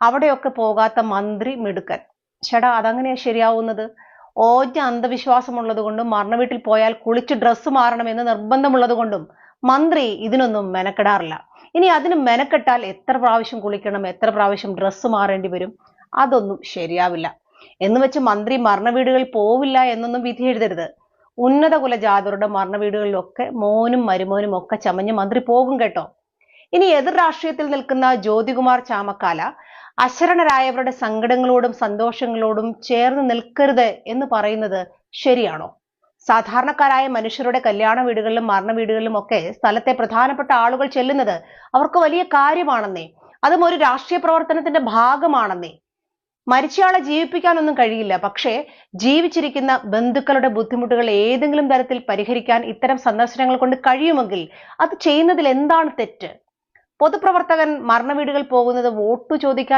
അവിടെയൊക്കെ പോകാത്ത മന്ത്രി മിടുക്കൻ. ചേട്ടാ അതങ്ങനെയാ ശരിയാവുന്നത്? ഓജ അന്ധവിശ്വാസമുള്ളത് കൊണ്ടും മരണ വീട്ടിൽ പോയാൽ കുളിച്ച് ഡ്രസ്സ് മാറണമെന്ന് നിർബന്ധമുള്ളത് കൊണ്ടും മന്ത്രി ഇതിനൊന്നും മെനക്കെടാറില്ല. ഇനി അതിന് മെനക്കെട്ടാൽ എത്ര പ്രാവശ്യം കുളിക്കണം എത്ര പ്രാവശ്യം ഡ്രസ്സ് മാറേണ്ടി വരും? അതൊന്നും ശരിയാവില്ല. എന്ന് വെച്ച് മന്ത്രി മരണ വീടുകളിൽ പോവില്ല എന്നൊന്നും വിധി എഴുതരുത്. ഉന്നത കുല ജാതരുടെ മരണ വീടുകളിലൊക്കെ മോനും മരുമോനും ഒക്കെ ചമഞ്ഞ് മന്ത്രി പോകും കേട്ടോ. ഇനി എതിർ രാഷ്ട്രീയത്തിൽ നിൽക്കുന്ന ജ്യോതികുമാർ ചാമക്കാല അശരണരായവരുടെ സങ്കടങ്ങളോടും സന്തോഷങ്ങളോടും ചേർന്ന് നിൽക്കരുത് എന്ന് പറയുന്നത് ശരിയാണോ? സാധാരണക്കാരായ മനുഷ്യരുടെ കല്യാണ വീടുകളിലും മരണ വീടുകളിലും ഒക്കെ സ്ഥലത്തെ പ്രധാനപ്പെട്ട ആളുകൾ ചെല്ലുന്നത് അവർക്ക് വലിയ കാര്യമാണെന്നേ. അതും ഒരു രാഷ്ട്രീയ പ്രവർത്തനത്തിന്റെ ഭാഗമാണെന്നേ. മരിച്ചയാളെ ജീവിപ്പിക്കാനൊന്നും കഴിയില്ല. പക്ഷേ ജീവിച്ചിരിക്കുന്ന ബന്ധുക്കളുടെ ബുദ്ധിമുട്ടുകൾ ഏതെങ്കിലും തരത്തിൽ പരിഹരിക്കാൻ ഇത്തരം സന്ദർശനങ്ങൾ കൊണ്ട് കഴിയുമെങ്കിൽ അത് ചെയ്യുന്നതിൽ എന്താണ് തെറ്റ്? പൊതുപ്രവർത്തകൻ മരണ വീടുകൾ പോകുന്നത് വോട്ടു ചോദിക്കാൻ